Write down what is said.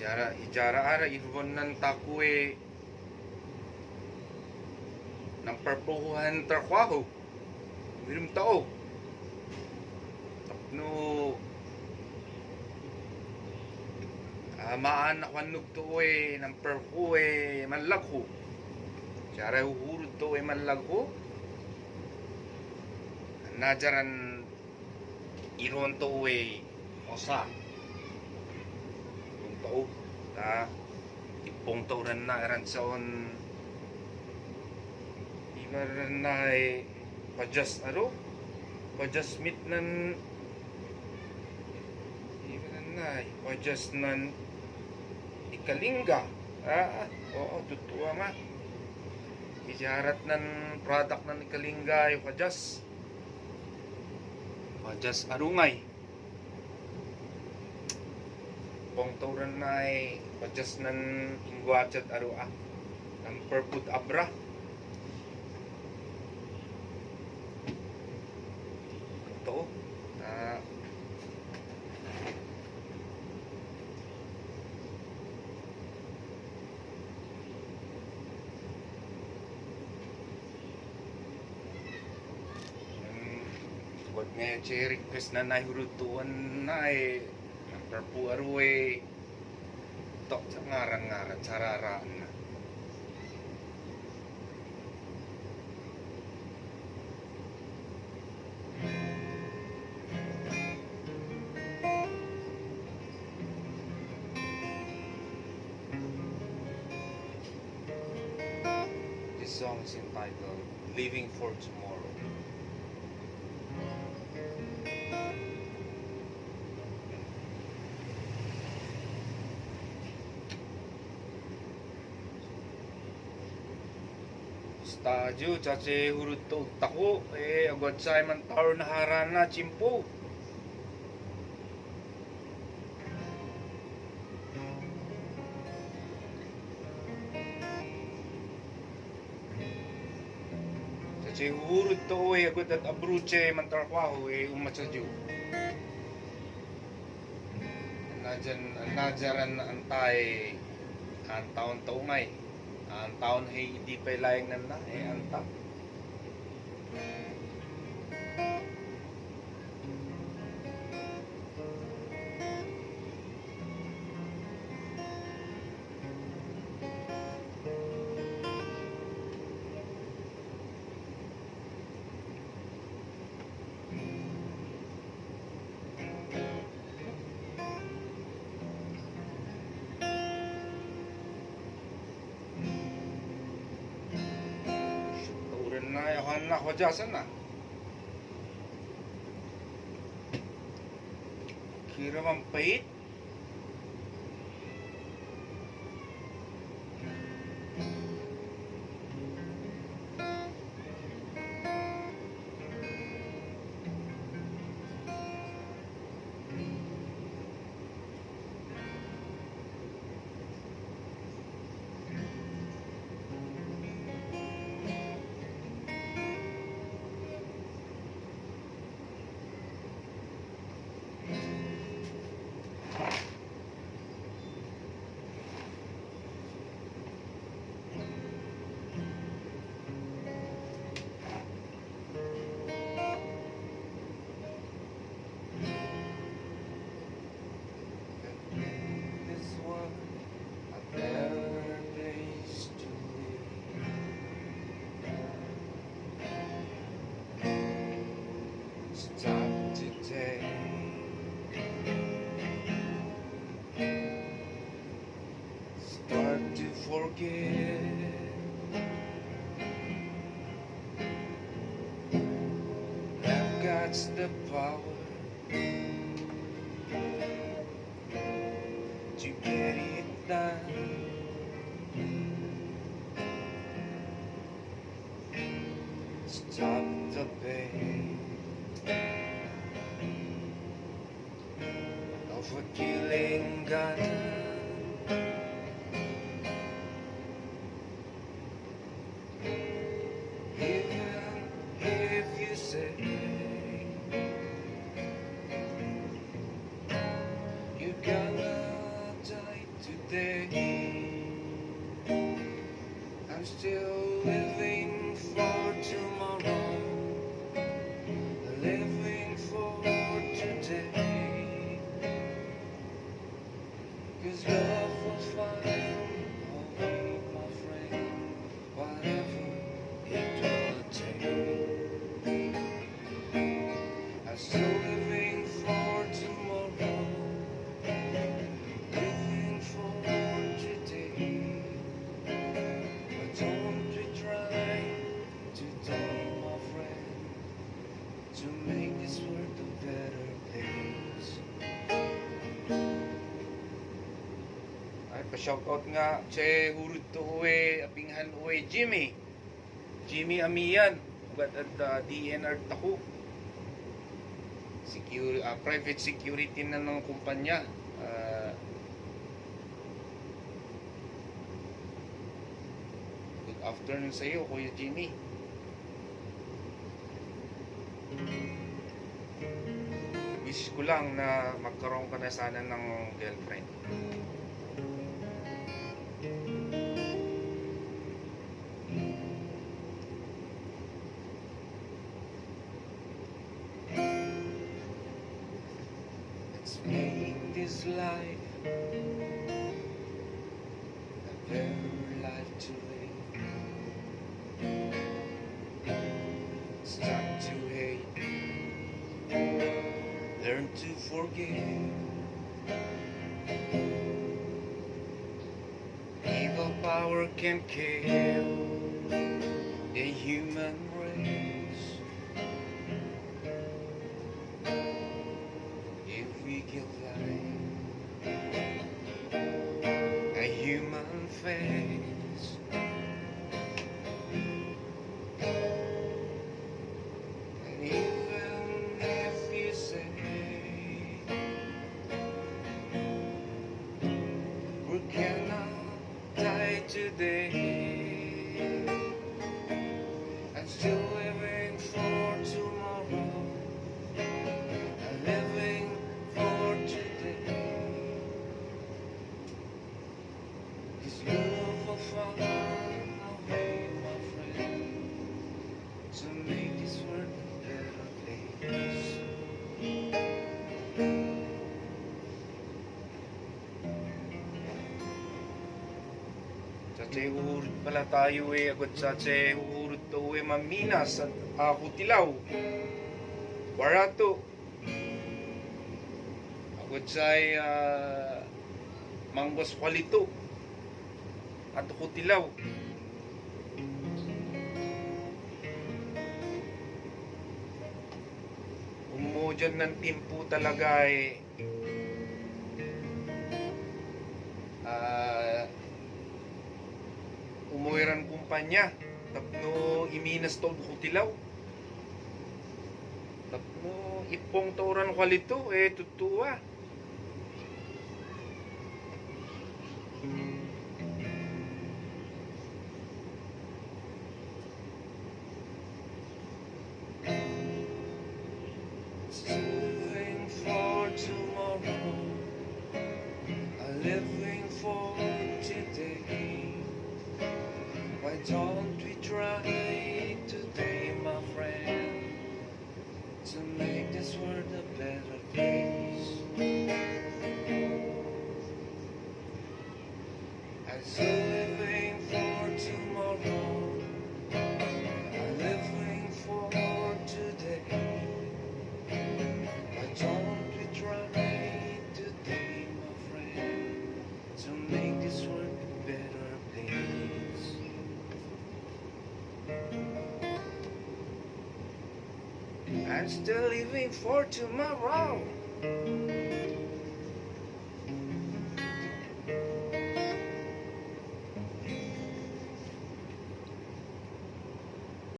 Ijara, ijara ara, irwon nan takwe. Nang perpuhuhan trakwaho. Mirum tao. Tapno. Amaan na kanug to eh, ng perpu eh, manlagho. Ijara uhurud to eh, manlagho. Najaran iron to eh, osa. To ta? Tipong to ran na ran saon ibaran na eh pajas aro pajas mit nan. Ibaran na eh pajas nan. Ikalinga ah oo totoo ma ijarat nan product nan ikalinga yung pajas pajas arungay pong tauran na ay pajas nan ingwachat aro ah ng purput abra. Ito. Ah Huwag nga yung request na nahirutuan na eh. Perpu arwe. Tok ngaran-ngaran, sararaan na. This song is entitled Living for Tomorrow. Basta jo hurut tu taku eh agot cai man taru na harana chimpu. Chache eh agot dat abruche man eh um eh umachaju. Najan najaran antai antaun taumai. mai Ang taon ay hindi pa ilayang nan na, eh, ang ta. ना हो जा ना। खीर पीत Stop today. Start to forget. I've got the power to get it done. killing gun If you, if you say You're gonna today. I'm still to make this world a better place. Ay, pa-shoutout nga, che, hurud to uwe, apinghan uwe, Jimmy. Jimmy Amian, ugat at ah, uh, DNR Taku. Security, uh, ah, private security na ng kumpanya. Uh, good afternoon sa iyo, Kuya Jimmy. Wish ko lang na magkaroon ka na sana ng girlfriend. Let's make this life a very life to to forgive. Evil power can kill the human tse uhurut pala tayo eh, agad sa tse uhurut to eh, maminas at ako tilaw. Barato. Agad sa uh, manggos kwalito. At ako tilaw. Umo dyan ng timpo talaga eh. Ah, umuwiran kumpanya. Tapno iminas to kutilaw. Tapno ipong tauran kwalito eh tutuwa. Living for today. Why don't we try today, my friend, to make this world a better place? I'm still living for tomorrow, I'm still living for tomorrow.